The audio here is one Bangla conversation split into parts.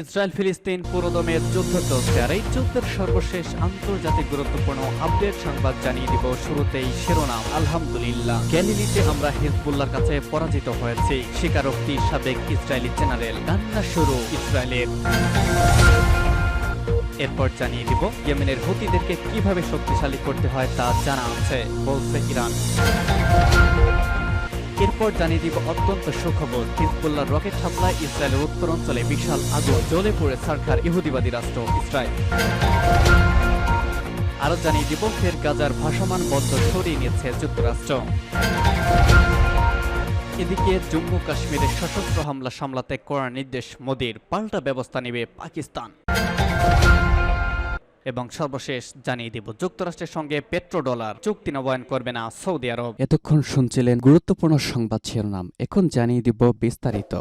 ইসরায়েল ফিলিস্তিন পুরোদমে যুদ্ধ চলছে আর এই যুদ্ধের সর্বশেষ আন্তর্জাতিক গুরুত্বপূর্ণ আপডেট সংবাদ জানিয়ে দিব শুরুতেই শিরোনাম। আলহামদুলিল্লাহ। গ্যালিলিতে আমরা হিজবুল্লার কাছে পরাজিত হয়েছি। স্বীকারোক্তি সাবেক ইসরায়েলি জেনারেল। কান্না শুরু ইসরায়েলের। এরপর জানিয়ে দিব, ইয়েমেনের হুতিদেরকে কীভাবে শক্তিশালী করতে হয় তা জানা আছে, বলছে ইরান। এরপর জানিয়ে দিব অত্যন্ত সুখবর। হিজবুল্লাহ রকেট হামলায় ইসরায়েলের উত্তরাঞ্চলে বিশাল আগুন জ্বলে পড়ে সরকার ইহুদিবাদী রাষ্ট্র ইসরায়েল। আরও জানিয়ে দিব, ফের গাজার ভাসমান বন্দর সরিয়ে নিয়েছে যুক্তরাষ্ট্র। এদিকে জম্মু কাশ্মীরে সশস্ত্র হামলা সামলাতে করার নির্দেশ মোদির। পাল্টা ব্যবস্থা নেবে পাকিস্তান। এবং সর্বশেষ জানিয়ে দিব, যুক্তরাষ্ট্রের সঙ্গে পেট্রো ডলার চুক্তি নবায়ন করবে না সৌদি আরব। এতক্ষণ শুনছিলেন গুরুত্বপূর্ণ সংবাদ শিরোনাম, এখন জানিয়ে দিব বিস্তারিত।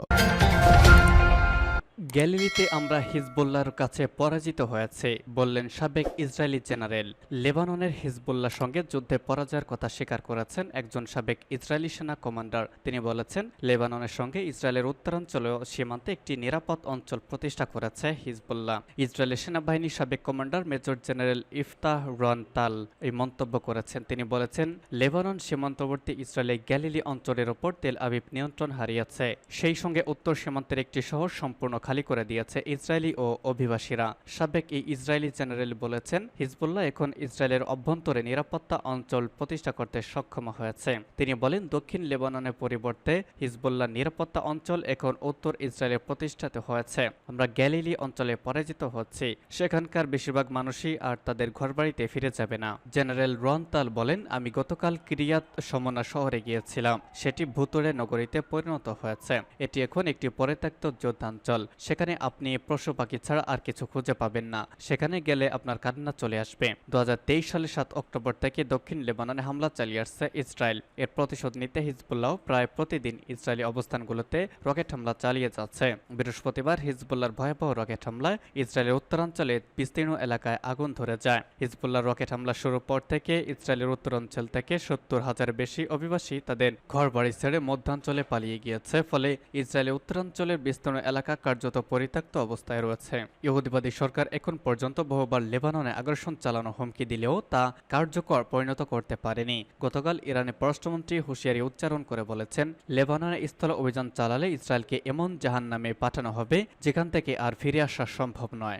গ্যালিলিতে আমরা হিজবুল্লাহর কাছে পরাজিত হয়েছে, বললেন সাবেক ইসরায়েলি জেনারেল। লেবাননের হিজবুল্লাহর সঙ্গে যুদ্ধে পরাজয়ের কথা স্বীকার করেছেন একজন সাবেক ইসরায়েলি সেনা কমান্ডার। তিনি বলেছেন, লেবাননের সঙ্গে ইসরায়েলের উত্তরাঞ্চলীয় সীমান্তে একটি নিরাপদ অঞ্চল প্রতিষ্ঠা করেছে হিজবুল্লাহ। ইসরায়েলের সেনাবাহিনীর সাবেক commander major general Yiftah Ron Tal এই মন্তব্য করেছেন। তিনি বলেছেন, লেবানন সীমান্তবর্তী ইসরায়েলের গ্যালিলি অঞ্চলের ওপর তেল আবিব নিয়ন্ত্রণ হারিয়েছে। সেই সঙ্গে উত্তর সীমান্তের একটি শহর সম্পূর্ণ খালি করে দিয়েছে ইসরায়েলি ও অভিবাসীরা। সাবেক এই ইসরায়েলি জেনারেল বলেছেন, হিজবুল্লাহ এখন ইসরায়েলের অভ্যন্তরে নিরাপত্তা অঞ্চল প্রতিষ্ঠা করতে সক্ষম হয়েছে। তিনি বলেন, দক্ষিণ লেবাননের পরিবর্তে হিজবুল্লাহ নিরাপত্তা অঞ্চল এখন উত্তর ইসরায়েলে প্রতিষ্ঠিত হয়েছে। আমরা গ্যালিলি অঞ্চলে পরাজিত হচ্ছি। সেখানকার বেশিরভাগ মানুষই আর তাদের ঘরবাড়িতে ফিরে যাবে না। জেনারেল রনতাল বলেন, আমি গতকাল ক্রিয়াত সমনা শহরে গিয়েছিলাম। সেটি ভুতুরে নগরীতে পরিণত হয়েছে। এটি এখন একটি পরিত্যক্ত যোদ্ধাঞ্চল। সেখানে আপনি পশু পাখি ছাড়া আর কিছু খুঁজে পাবেন না। সেখানে গেলে আপনার কান্না চলে আসবে। দু সালের সাত অক্টোবর থেকে দক্ষিণ লেবাননে হামলা চালিয়ে আসছে ইসরায়েল। এর প্রতিশোধ নিতে হিজবুল্লাহ প্রায় প্রতিদিন ইসরায়েলি অবস্থানগুলোতে রকেট হামলা চালিয়ে যাচ্ছে। বৃহস্পতিবার হিজবুল্লাহর ভয়াবহ রকেট হামলায় ইসরায়েলের উত্তরাঞ্চলে বিস্তীর্ণ এলাকায় আগুন ধরে যায়। হিজবুল্লাহর রকেট হামলা শুরুর পর থেকে ইসরায়েলের উত্তরাঞ্চল থেকে সত্তর হাজার বেশি অভিবাসী তাদের ঘর বাড়ি ছেড়ে মধ্যাঞ্চলে পালিয়ে গিয়েছে। ফলে ইসরায়েলের উত্তরাঞ্চলের বিস্তীর্ণ এলাকা কার্যত পরিত্যক্ত অবস্থায় রয়েছে। ইহুদিবাদী সরকার এখন পর্যন্ত বহুবার লেবাননে আগ্রাসন চালানো হুমকি দিলেও তা কার্যকর পরিণত করতে পারেনি। গতকাল ইরানের পররাষ্ট্রমন্ত্রী হুশিয়ারি উচ্চারণ করে বলেছেন, লেবাননে স্থল অভিযান চালালে ইসরায়েলকে এমন জাহান নামে পাঠানো হবে যেখান থেকে আর ফিরে আসা সম্ভব নয়।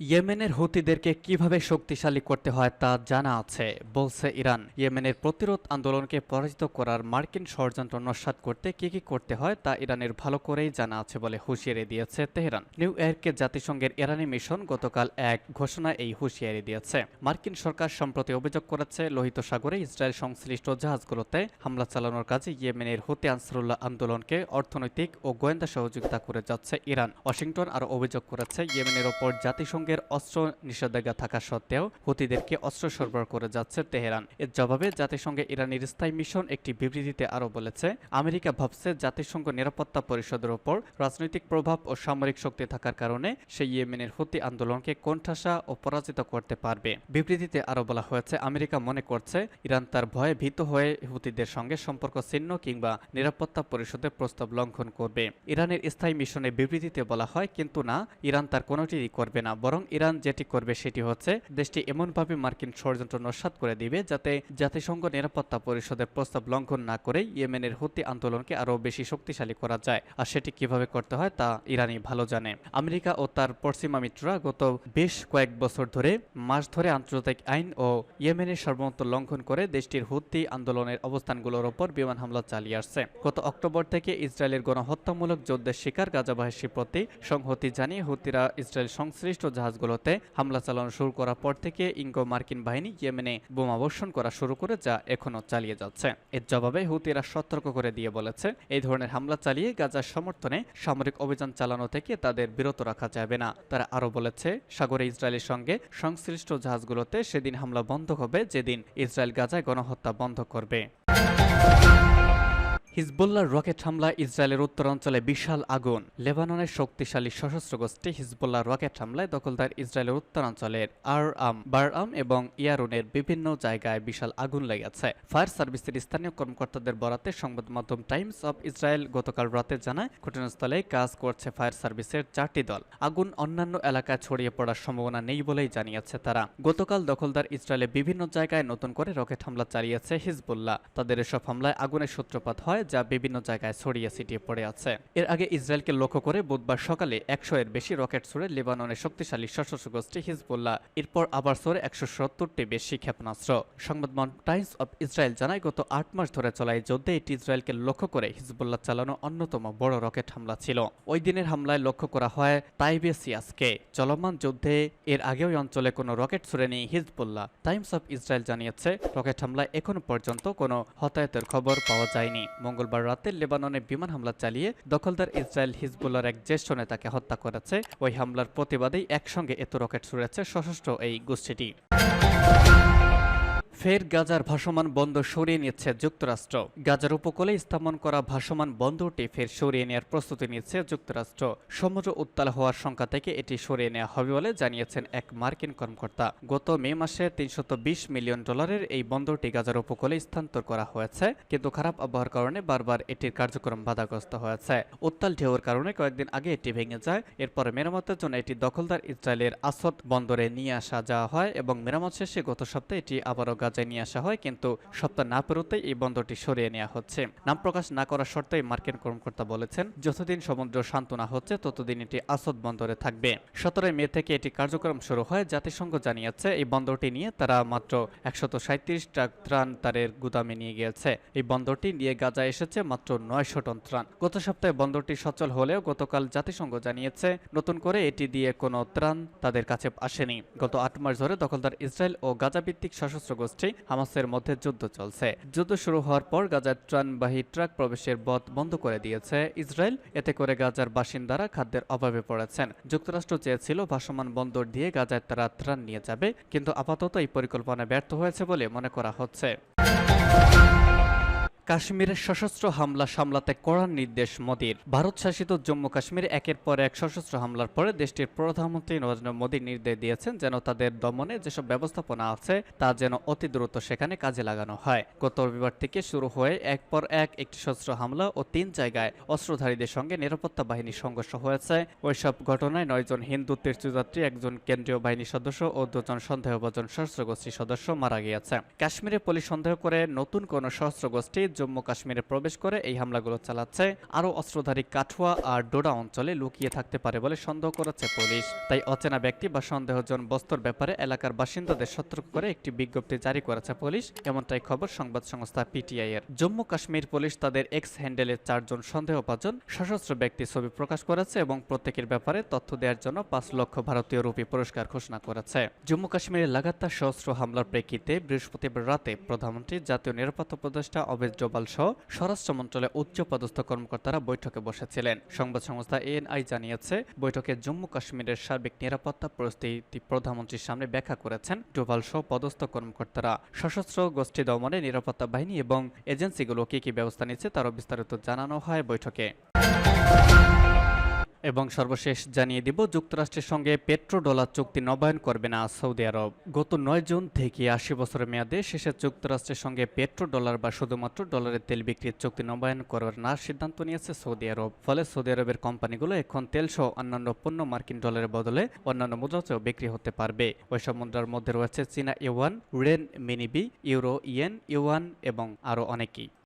ইয়েমেনের হুতিদেরকে কীভাবে শক্তিশালী করতে হয় তা জানা আছে, বলছে ইরান। ইয়েমেনের প্রতিরোধ আন্দোলনকে পরাজিত করার মার্কিন ষড়যন্ত্র নস্বাত করতে কি কি করতে হয় তা ইরানের ভালো করেই জানা আছে বলে হুঁশিয়ারি দিয়েছে তেহরান। নিউ ইয়র্কে জাতিসংঘের ইরানি মিশন গতকাল এক ঘোষণায় এই হুঁশিয়ারি দিয়েছে। মার্কিন সরকার সম্প্রতি অভিযোগ করেছে, লোহিত সাগরে ইসরায়েল সংশ্লিষ্ট জাহাজগুলোতে হামলা চালানোর কাজে ইয়েমেনের হুতি আনসারুল্লাহ আন্দোলনকে অর্থনৈতিক ও গোয়েন্দা সহযোগিতা করে যাচ্ছে ইরান। ওয়াশিংটন আরও অভিযোগ করেছে, ইয়েমেনের ওপর জাতিসংঘ জাতিসংঘের অস্ত্র নিষেধাজ্ঞা থাকা সত্ত্বেও হুতিদেরকে অস্ত্র সরবরাহ করে যাচ্ছে তেহরান। এর জবাবে জাতিসংঘে ইরানের স্থায়ী মিশন একটি বিবৃতিতে আরও বলেছে, আমেরিকা ভাবছে জাতিসংঘ নিরাপত্তা পরিষদের ওপর রাজনৈতিক প্রভাব ও সামরিক শক্তি থাকার কারণে সে ইয়েমেনের হুতি আন্দোলনকে কোণঠাসা ও পরাজিত করতে পারবে। বিবৃতিতে আরও বলা হয়েছে, আমেরিকা মনে করছে ইরান তার ভয়ে ভীত হয়ে হুতিদের সঙ্গে সম্পর্ক ছিন্ন কিংবা নিরাপত্তা পরিষদের প্রস্তাব লঙ্ঘন করবে। ইরানের স্থায়ী মিশনে বিবৃতিতে বলা হয়, কিন্তু না, ইরান তার কোনোটিই করবে না, বরং ইরান যেটি করবে সেটি হচ্ছে দেশটি এমনভাবে মার্কিন ষড়যন্ত্র নস্বাত করে দিবে যাতে জাতিসংঘ নিরাপত্তা পরিষদের প্রস্তাব লঙ্ঘন না করে ইয়েমেনের হুতি আন্দোলনকে আরও বেশি শক্তিশালী করা যায়। আর সেটি কীভাবে করতে হয় তা ইরানই ভালো জানে। আমেরিকা ও তার পশ্চিমা মিত্ররা গত বেশ কয়েক বছর ধরে মাস ধরে আন্তর্জাতিক আইন ও ইয়েমেনের সর্বমত লঙ্ঘন করে দেশটির হুতি আন্দোলনের অবস্থানগুলোর ওপর বিমান হামলা চালিয়ে আসছে। গত অক্টোবর থেকে ইসরায়েলের গণহত্যামূলক যুদ্ধের শিকার গাজাবাসীর প্রতি সংহতি জানিয়ে হুতিরা ইসরায়েল সংশ্লিষ্ট জাহাজগুলোতে হামলা চালানো শুরু করার পর থেকে ইঙ্গো মার্কিন বাহিনী ইয়েমেনে বোমাবর্ষণ করা শুরু করে যা এখনও চালিয়ে যাচ্ছে। এর জবাবে হুতিরা সতর্ক করে দিয়ে বলেছে, এই ধরনের হামলা চালিয়ে গাজার সমর্থনে সামরিক অভিযান চালানো থেকে তাদের বিরত রাখা যাবে না। তারা আরও বলেছে, সাগরে ইসরায়েলের সঙ্গে সংশ্লিষ্ট জাহাজগুলোতে সেদিন হামলা বন্ধ হবে যেদিন ইসরায়েল গাজায় গণহত্যা বন্ধ করবে। হিজবুল্লাহর রকেট হামলা ইসরায়েলের উত্তরাঞ্চলে বিশাল আগুন। লেবাননের শক্তিশালী সশস্ত্র গোষ্ঠী হিজবুল্লাহ রকেট হামলায় দখলদার ইসরায়েলের উত্তরাঞ্চলের আর আম বার আম এবং ইয়ারুনের বিভিন্ন জায়গায় বিশাল আগুন লেগেছে। ফায়ার সার্ভিসের স্থানীয় কর্মকর্তাদের বরাতে সংবাদ মাধ্যম টাইমস অব ইসরায়েল গতকাল রাতে জানায় ঘটনাস্থলে কাজ করছে ফায়ার সার্ভিসের চারটি দল। আগুন অন্যান্য এলাকায় ছড়িয়ে পড়ার সম্ভাবনা নেই বলেই জানিয়েছে তারা। গতকাল দখলদার ইসরায়েলে বিভিন্ন জায়গায় নতুন করে রকেট হামলা চালিয়েছে হিজবুল্লাহ। তাদের এসব হামলায় আগুনের সূত্রপাত হয় যা বিভিন্ন জায়গায় ছড়িয়ে ছিটিয়ে পড়ে আছে। এর আগে ইসরায়েলকে লক্ষ্য করে বুধবার সকালে একশো এর বেশি রকেট ছুড়ে লেবাননের শক্তিশালী সশস্ত্র গোষ্ঠী হিজবুল্লাহ, এরপর আবার ছড়ে একশো সত্তরটি বেশি ক্ষেপণাস্ত্র। সংবাদ টাইমস অব ইসরায়েল জানায়, গত আট মাস ধরে চলা এই যুদ্ধে এটি ইসরায়েলকে লক্ষ্য করে হিজবুল্লাহ চালানো অন্যতম বড় রকেট হামলা ছিল। ওই দিনের হামলায় লক্ষ্য করা হয় তাইবেসিয়াসকে চলমান যুদ্ধে এর আগে ওই অঞ্চলে কোনো রকেট ছুড়েনি হিজবুল্লাহ। টাইমস অব ইসরায়েল জানিয়েছে, রকেট হামলায় এখনও পর্যন্ত কোনো হতাহতের খবর পাওয়া যায়নি। মঙ্গলবার রাতে লেবাননে বিমান হামলা চালিয়ে দখলদার ইসরায়েল হিজবুল্লার এক জ্যেষ্ঠ নেতাকে হত্যা করেছে। ওই হামলার প্রতিবাদেই একসঙ্গে এত রকেট ছুড়েছে সশস্ত্র এই গোষ্ঠীটি। ফের গাজার ভাসমান বন্দর সরিয়ে নিচ্ছে যুক্তরাষ্ট্র। গাজার উপকূলে স্থাপন করা ভাসমান বন্দরটি ফের সরিয়ে নেওয়ার প্রস্তুতি নিচ্ছে যুক্তরাষ্ট্র। সমুদ্র উত্তাল হওয়ার সংখ্যা থেকে এটি সরিয়ে নেওয়া হবে বলে জানিয়েছেন এক মার্কিন কর্মকর্তা। গত মে মাসে তিনশত মিলিয়ন ডলারের এই বন্দরটি গাজার উপকূলে স্থানান্তর করা হয়েছে, কিন্তু খারাপ আবহাওয়ার কারণে বারবার এটির কার্যক্রম বাধাগ্রস্ত হয়েছে। উত্তাল ঢেউর কারণে কয়েকদিন আগে এটি ভেঙে যায়, এরপরে মেরামতের জন্য এটি দখলদার ইসরায়েলের আসদ বন্দরে নিয়ে আসা যাওয়া হয় এবং মেরামত শেষে গত সপ্তাহে এটি আবারও গাজায় নিয়ে আসা হয়, কিন্তু সপ্তাহ না পেরোতেই এই বন্দরটি সরিয়ে নেওয়া হচ্ছে। নাম প্রকাশ না করার শর্তেই মার্কিন কর্মকর্তা বলেছেন, যতদিন সমুদ্র শান্ত না হচ্ছে, ততদিন এটি আসদ বন্দরে থাকবে। সতেরোই মে থেকে এটি কার্যক্রম শুরু হয়, জাতিসংঘ জানিয়েছে, এই বন্দরটি নিয়ে তারা মাত্র একশত সাঁত্রিশ ট্রাক ত্রাণ তারের গুদামে নিয়ে গিয়েছে। এই বন্দরটি নিয়ে গাজা এসেছে মাত্র নয়শো টন ত্রাণ। গত সপ্তাহে বন্দরটি সচল হলেও গতকাল জাতিসংঘ জানিয়েছে, নতুন করে এটি দিয়ে কোনো ত্রাণ তাদের কাছে আসেনি। গত আট মাস ধরে দখলদার ইসরায়েল ও গাজা ভিত্তিক সশস্ত্র গোষ্ঠী হামাসের মধ্যে যুদ্ধ চলছে। যুদ্ধ শুরু হওয়ার পর গাজার ত্রাণবাহী ট্রাক প্রবেশের পথ বন্ধ করে দিয়েছে। ইসরায়েল এতে করে গাজার বাসিন্দারা খাদ্যের অভাবে পড়েছেন। যুক্তরাষ্ট্র চেয়েছিল ভাসমান বন্দর দিয়ে গাজায় তারা ত্রাণ নিয়ে যাবে, কিন্তু আপাতত এই পরিকল্পনা ব্যর্থ হয়েছে বলে মনে করা হচ্ছে। কাশ্মীরের সশস্ত্র হামলা সামলাতে কড়া নির্দেশ মোদীর। ভারত শাসিত জম্মু কাশ্মীরে একের পর এক সশস্ত্র হামলার পরে দেশটির প্রধানমন্ত্রী নরেন্দ্র মোদী নির্দেশ দিয়েছেন যেন তাদের দমনে যেসব ব্যবস্থাপনা আছে তা যেন অতি দ্রুত সেখানে কাজে লাগানো হয়। গত রবিবার থেকে শুরু হয়ে এক পর এক একটি সশস্ত্র হামলা ও তিন জায়গায় অস্ত্রধারীদের সঙ্গে নিরাপত্তা বাহিনীর সংঘর্ষ হয়েছে। ওইসব ঘটনায় নয়জন হিন্দু, তীর্থযাত্রী, একজন কেন্দ্রীয় বাহিনীর সদস্য ও দুজন সন্দেহভাজন সশস্ত্র গোষ্ঠীর সদস্য মারা গিয়েছে। কাশ্মীরে পুলিশ সন্দেহ করে নতুন কোন সশস্ত্র গোষ্ঠী জম্মু কাশ্মীরে প্রবেশ করে এই হামলাগুলো চালাচ্ছে। আরও অস্ত্রধারী কাঠুয়া আর ডোডা অঞ্চলে লুকিয়ে থাকতে পারে বলে সন্দেহ করেছে পুলিশ। তাই অচেনা ব্যক্তি বা সন্দেহজন বস্তুর ব্যাপারে এলাকার বাসিন্দাদের সতর্ক করে একটি বিজ্ঞপ্তি জারি করেছে পুলিশ, এমনটাই খবর সংবাদ সংস্থা পিটিআই এর। জম্মু কাশ্মীর পুলিশ তাদের এক্স হ্যান্ডেলের চারজন সন্দেহভাজন সশস্ত্র ব্যক্তি ছবি প্রকাশ করেছে এবং প্রত্যেকের ব্যাপারে তথ্য দেওয়ার জন্য পাঁচ লক্ষ ভারতীয় রুপি পুরস্কার ঘোষণা করেছে। জম্মু কাশ্মীরে লাগাতার সশস্ত্র হামলার প্রেক্ষিতে বৃহস্পতিবার রাতে প্রধানমন্ত্রী জাতীয় নিরাপত্তা উপদেষ্টা অবেদ জোবাল সহ স্বরাষ্ট্র মন্ত্রণালয়ের উচ্চ পদস্থ কর্মকর্তারা বৈঠকে বসেছিলেন। সংবাদ সংস্থা এএনআই জানিয়েছে, বৈঠকে জম্মু কাশ্মীরের সার্বিক নিরাপত্তা পরিস্থিতি প্রধানমন্ত্রীর সামনে ব্যাখ্যা করেছেন ডোভাল সহ পদস্থ কর্মকর্তারা। সশস্ত্র গোষ্ঠী দমনে নিরাপত্তা বাহিনী এবং এজেন্সিগুলো কি কি ব্যবস্থা নিচ্ছে তারও বিস্তারিত জানানো হয় বৈঠকে। এবং সর্বশেষ জানিয়ে দিব, যুক্তরাষ্ট্রের সঙ্গে পেট্রো ডলার চুক্তি নবায়ন করবে না সৌদি আরব। গত নয় জুন থেকে আশি বছরের মেয়াদে শেষে যুক্তরাষ্ট্রের সঙ্গে পেট্রো ডলার বা শুধুমাত্র ডলারের তেল বিক্রির চুক্তি নবায়ন করার না সিদ্ধান্ত নিয়েছে সৌদি আরব। ফলে সৌদি আরবের কোম্পানিগুলো এখন তেলসহ অন্যান্য পণ্য মার্কিন ডলারের বদলে অন্যান্য মুদ্রাতেও বিক্রি হতে পারবে। ওইসব মুদ্রার মধ্যে রয়েছে চীনা yuan, renminbi, euro, yen, yuan এবং আরও অনেকেই।